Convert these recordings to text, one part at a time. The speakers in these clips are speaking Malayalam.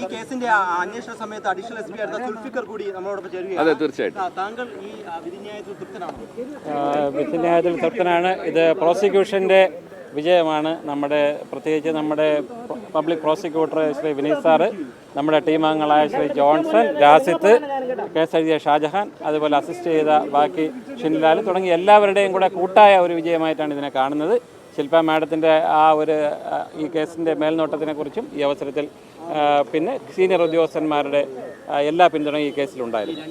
ഈ കേസിന്റെ അന്വേഷണ സമയത്ത് അഡീഷണൽ എസ് പി ആയിരുന്ന സുൽഫിക്കർ കൂടി നമ്മളോടൊപ്പം ചേരുകയാണ്. അതെ തീർച്ചയായിട്ടും. താങ്കൾ ഈ വിധിന്യായത്തിൽ തൃപ്തനാണോ? വിധിന്യായത്തിൽ തൃപ്തനാണ്. ഇത് പ്രോസിക്യൂഷന്റെ വിജയമാണ്. നമ്മുടെ പ്രത്യേകിച്ച് നമ്മുടെ public prosecutor Shri Vineeth sir നമ്മുടെ ടീം അംഗങ്ങളായ ശ്രീ ജോൺസൺ രാസിത്ത് കേസ് എഴുതിയ ഷാജഹാൻ അതുപോലെ അസിസ്റ്റ് ചെയ്ത ബാക്കി ഷിൻലാൽ തുടങ്ങിയ എല്ലാവരുടെയും കൂടെ കൂട്ടായ ഒരു വിജയമായിട്ടാണ് ഇതിനെ കാണുന്നത്. ശില്പ മാഡത്തിന്റെ ആ ഒരു ഈ കേസിന്റെ മേൽനോട്ടത്തിനെ കുറിച്ചും ഈ അവസരത്തിൽ പിന്നെ സീനിയർ ഉദ്യോഗസ്ഥന്മാരുടെ എല്ലാ പിന്തുണയും ഈ കേസിലുണ്ടായിരുന്നു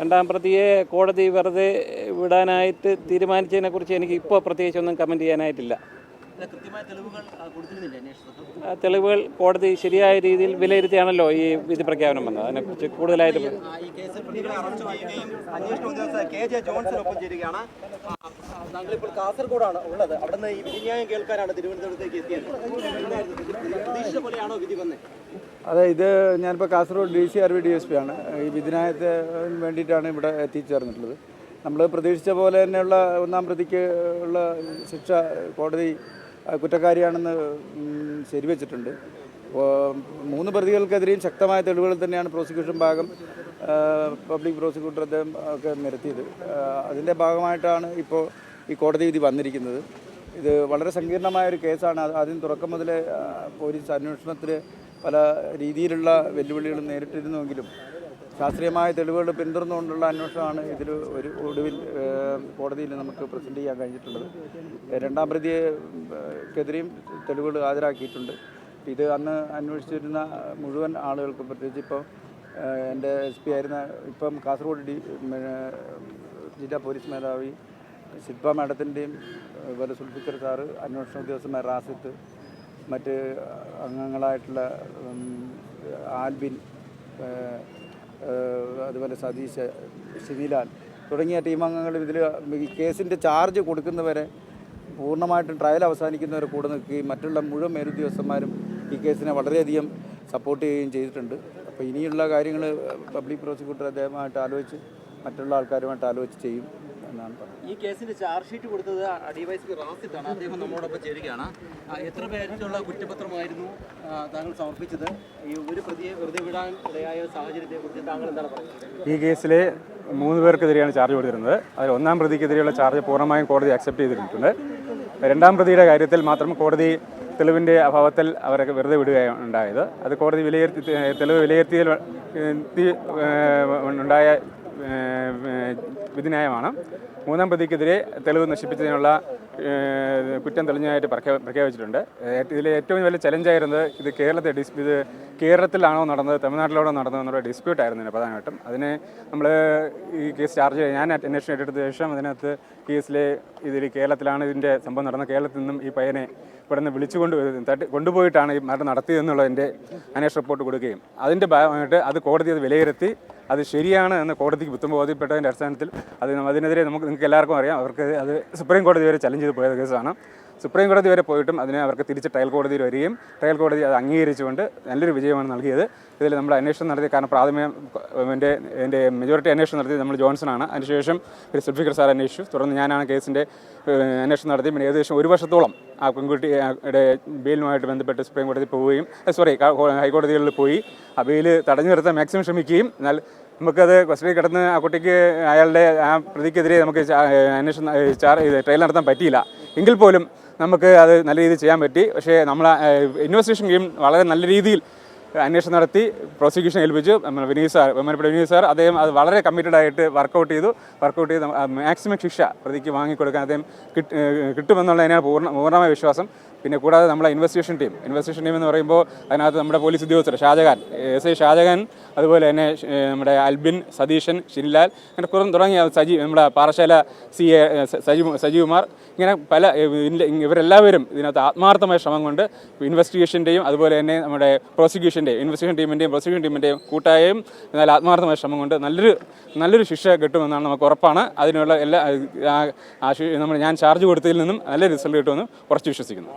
രണ്ടാം പ്രതിയെ കോടതി വെറുതെ വിടാനായിട്ട് തീരുമാനിച്ചതിനെക്കുറിച്ച് എനിക്ക് ഇപ്പോൾ പ്രത്യേകിച്ചൊന്നും കമന്റ് ചെയ്യാനായിട്ടില്ല. തെളിവുകൾ ആ, കൊടുത്തിരുന്നില്ല തെളിവുകൾ കോടതി ശരിയായ രീതിയിൽ വിലയിരുത്തിയാണല്ലോ ഈ വിധി പ്രഖ്യാപനം വന്നത്. അതിനെക്കുറിച്ച് കൂടുതലായിട്ട് താങ്കളിപ്പോൾ കാസർഗോഡാണ് ഉള്ളത്. അവിടുന്ന് ഈ വിധിന്യായം കേൾക്കാനാണ് തിരുവനന്തപുരത്തേക്ക് എത്തിയത്? പോലെയാണോ വിധി വന്നത് അതെ ഇത് ഞാനിപ്പോൾ Kasaragod D C R V D S P ആണ്. ഈ വിധിനായത്തിന് വേണ്ടിയിട്ടാണ് ഇവിടെ എത്തിച്ചേർന്നിട്ടുള്ളത്. നമ്മൾ പ്രതീക്ഷിച്ച പോലെ തന്നെയുള്ള ഒന്നാം പ്രതിക്ക് ഉള്ള ശിക്ഷ കോടതി കുറ്റക്കാരിയാണെന്ന് ശരിവച്ചിട്ടുണ്ട്. മൂന്ന് പ്രതികൾക്കെതിരെയും ശക്തമായ തെളിവുകൾ തന്നെയാണ് പ്രോസിക്യൂഷൻ ഭാഗം പബ്ലിക് പ്രോസിക്യൂട്ടർ അദ്ദേഹം ഒക്കെ നിരത്തിയത്. അതിന്റെ ഭാഗമായിട്ടാണ് ഇപ്പോൾ ഈ കോടതി വിധി വന്നിരിക്കുന്നത്. ഇത് വളരെ സങ്കീർണമായ ഒരു കേസാണ്. ആദ്യം തുറക്കം മുതലേ പോലീസ് അന്വേഷണത്തിൽ പല രീതിയിലുള്ള വെല്ലുവിളികളും നേരിട്ടിരുന്നുവെങ്കിലും ശാസ്ത്രീയമായ തെളിവുകൾ പിന്തുടർന്നുകൊണ്ടുള്ള അന്വേഷണമാണ് ഇതിൽ ഒരു ഒടുവിൽ കോടതിയിൽ നമുക്ക് പ്രസന്റ് ചെയ്യാൻ കഴിഞ്ഞിട്ടുള്ളത്. രണ്ടാം പ്രതിയെക്കെതിരെയും തെളിവുകൾ ഹാജരാക്കിയിട്ടുണ്ട്. ഇത് അന്ന് അന്വേഷിച്ചിരുന്ന മുഴുവൻ ആളുകൾക്കും പ്രത്യേകിച്ച് ഇപ്പോൾ എന്റെ എസ് പി ആയിരുന്ന ഇപ്പം കാസർഗോഡ് ഡി ജില്ലാ പോലീസ് മേധാവി ശില്പ മാഡത്തിന്റെയും അതുപോലെ സുൽഫിക്കർ സാറ് അന്വേഷണ ഉദ്യോഗസ്ഥന്മാർ റാസിത്ത് മറ്റ് അംഗങ്ങളായിട്ടുള്ള ആൽബിൻ അതുപോലെ സതീശ് ശിവിലാൽ തുടങ്ങിയ ടീം അംഗങ്ങൾ ഇതിൽ ഈ കേസിന്റെ ചാർജ് കൊടുക്കുന്നവരെ പൂർണമായിട്ടും ട്രയൽ അവസാനിക്കുന്നവരെ കൂടെ നിൽക്കുകയും മറ്റുള്ള മുഴുവൻ മേലുദ്യോഗസ്ഥന്മാരും ഈ കേസിനെ വളരെയധികം സപ്പോർട്ട് ചെയ്യുകയും ചെയ്തിട്ടുണ്ട്. അപ്പോൾ ഇനിയുള്ള കാര്യങ്ങൾ പബ്ലിക് പ്രോസിക്യൂട്ടർ അദ്ദേഹമായിട്ട് ആലോചിച്ച് മറ്റുള്ള ആൾക്കാരുമായിട്ട് ആലോചിച്ച് ചെയ്യും. എന്നാണ് പറയുന്നത് ഈ കേസിന്റെ ചാർജ് ഷീറ്റ് കൊടുത്തത് ഡിവൈഎസ്പി റാസിത്താണ് അദ്ദേഹം നമ്മളോടൊപ്പം ചേരുകയാണ്. എത്ര പേരിലുള്ള കുറ്റപത്രമായിരുന്നു താങ്കൾ സമർപ്പിച്ചത്? ഈ ഒരു പ്രതിയെ വെറുതെ വിടാൻ ഇടയായ സാഹചര്യത്തെ കുറിച്ച് താങ്കൾ എന്താണ് പറയുന്നത്? ഈ കേസിലെ മൂന്ന് പേർക്കെതിരെയാണ് ചാർജ് കൊടുത്തിരുന്നത്. അതിൽ ഒന്നാം പ്രതിക്കെതിരെയുള്ള ചാർജ് പൂർണമായും കോടതി അക്സെപ്റ്റ് ചെയ്തിട്ടുണ്ട്. രണ്ടാം പ്രതിയുടെ കാര്യത്തിൽ മാത്രം കോടതി തെളിവിന്റെ അഭാവത്തിൽ അവരെ വെറുതെ വിടുകയാണ് ഉണ്ടായത് അത് കോടതി വിലയിരുത്തി തെളിവ് വിലയിരുത്തിയതിൽ ഉണ്ടായ വിധിന്യായമാണ്. മൂന്നാം പ്രതിക്കെതിരെ തെളിവ് നശിപ്പിച്ചതിനുള്ള കുറ്റം തെളിഞ്ഞതായിട്ട് പ്രഖ്യാ പ്രഖ്യാപിച്ചിട്ടുണ്ട്. ഇതിൽ ഏറ്റവും വലിയ ചലഞ്ചായിരുന്നത് ഇത് കേരളത്തെ ഡിസ് ഇത് കേരളത്തിലാണോ നടന്നത് തമിഴ്നാട്ടിലാണോ നടന്നത് എന്നുള്ള ഡിസ്പ്യൂട്ട് ആയിരുന്നു ഇതിന് പ്രധാനമായിട്ടും. അതിന് നമ്മൾ ഈ കേസ് ചാർജ് ചെയ്ത് ഞാൻ അന്വേഷണം ഏറ്റെടുത്ത ശേഷം അതിനകത്ത് കേസിലെ ഇതിൽ കേരളത്തിലാണ് ഇതിന്റെ സംഭവം നടന്നത്. കേരളത്തിൽ നിന്നും ഈ പയ്യനെ ഇവിടെ നിന്ന് വിളിച്ചുകൊണ്ട് തട്ടി കൊണ്ടുപോയിട്ടാണ് ഈ മരണം നടത്തിയതെന്നുള്ളതിന്റെ അന്വേഷണ റിപ്പോർട്ട് കൊടുക്കുകയും. അതിന്റെ ഭാഗമായിട്ട് അത് കോടതി അത് വിലയിരുത്തി അത് ശരിയാണ് എന്ന് കോടതിക്ക് ഉത്തമ ബോധ്യപ്പെട്ടതിന്റെ അടിസ്ഥാനത്തിൽ അത് അതിനെതിരെ നമുക്ക് നിങ്ങൾക്ക് എല്ലാവർക്കും അറിയാം. അവർക്ക് അത് സുപ്രീം കോടതി വരെ ചലഞ്ച് ചെയ്ത് പോയ കേസാണ്. സുപ്രീം കോടതി വരെ പോയിട്ടും അതിനെ അവർക്ക് തിരിച്ച് ട്രയൽ കോടതിയിൽ വരികയും ട്രയൽ കോടതി അത് അംഗീകരിച്ചുകൊണ്ട് നല്ലൊരു വിജയമാണ് നൽകിയത്. ഇതിൽ നമ്മൾ അന്വേഷണം നടത്തി കാരണം പ്രാഥമിക എന്റെ എന്റെ മെജോറിറ്റി അന്വേഷണം നടത്തിയത് നമ്മൾ ജോൺസണാണ് അതിനുശേഷം പിന്നെ സുൽഫിക്കർ സാർ അന്വേഷിച്ചു. തുടർന്ന് ഞാനാണ് കേസിന്റെ അന്വേഷണം നടത്തി. പിന്നെ ഏകദേശം ഒരു വർഷത്തോളം ആ പെൺകുട്ടിയുടെ ബെയിലുമായിട്ട് ബന്ധപ്പെട്ട് സുപ്രീം കോടതി പോവുകയും സോറി ഹൈക്കോടതികളിൽ പോയി ആ ബെയിൽ തടഞ്ഞു നിർത്താൻ മാക്സിമം ശ്രമിക്കുകയും എന്നാൽ നമുക്കത് കസ്റ്റഡി കിടന്ന് ആ കുട്ടിക്ക് അയാളുടെ ആ പ്രതിക്കെതിരെ നമുക്ക് അന്വേഷണം ട്രയൽ നടത്താൻ പറ്റിയില്ല. എങ്കിൽ പോലും നമുക്ക് അത് നല്ല രീതിയിൽ ചെയ്യാൻ പറ്റി. പക്ഷേ നമ്മൾ ഇൻവെസ്റ്റിഗേഷൻ ടീം വളരെ നല്ല രീതിയിൽ അന്വേഷണം നടത്തി പ്രോസിക്യൂഷൻ ഏൽപ്പിച്ചു. വിനീത് സാർ ബഹുമാനപ്പെട്ട വിനീത് സാർ അദ്ദേഹം അത് വളരെ കമ്മിറ്റഡ് ആയിട്ട് വർക്കൗട്ട് ചെയ്തു. വർക്കൗട്ട് ചെയ്ത് മാക്സിമം ശിക്ഷ പ്രതിക്ക് വാങ്ങിക്കൊടുക്കാൻ അദ്ദേഹം കിട്ട്- കിട്ടുമെന്നുള്ളതിനാണ് പൂർണ പൂർണമായ വിശ്വാസം. പിന്നെ കൂടാതെ നമ്മളെ ഇൻവെസ്റ്റിഗേഷൻ ടീം ഇൻവെസ്റ്റിഗേഷൻ ടീം എന്ന് പറയുമ്പോൾ അതിനകത്ത് നമ്മുടെ പോലീസ് ഉദ്യോഗസ്ഥർ ഷാജഹാൻ എസ് ഐ ഷാജഹാൻ അതുപോലെ തന്നെ നമ്മുടെ അൽബിൻ സതീശൻ ഷിൻലാൽ അങ്ങനെ കുറേ തുടങ്ങിയ സജി നമ്മുടെ പാറശാല സി എ സജി സജികുമാർ ഇങ്ങനെ പല ഇവരെല്ലാവരും ഇതിനകത്ത് ആത്മാർത്ഥമായ ശ്രമം കൊണ്ട് ഇൻവെസ്റ്റിഗേഷന്റെയും അതുപോലെ തന്നെ നമ്മുടെ പ്രോസിക്യൂഷന്റെയും ഇൻവെസ്റ്റിഗേഷൻ ടീമിന്റെയും പ്രോസിക്യൂഷൻ ടീമിന്റെയും കൂട്ടായും എന്നാൽ ആത്മാർത്ഥമായ ശ്രമം കൊണ്ട് നല്ലൊരു നല്ലൊരു ശിക്ഷ കിട്ടുമെന്നാണ് നമുക്ക് ഉറപ്പാണ്. അതിനുള്ള എല്ലാ നമ്മൾ ഞാൻ ചാർജ് കൊടുത്തതിൽ നിന്നും നല്ല റിസൾട്ട് കിട്ടുമെന്ന് ഉറച്ചു വിശ്വസിക്കുന്നു.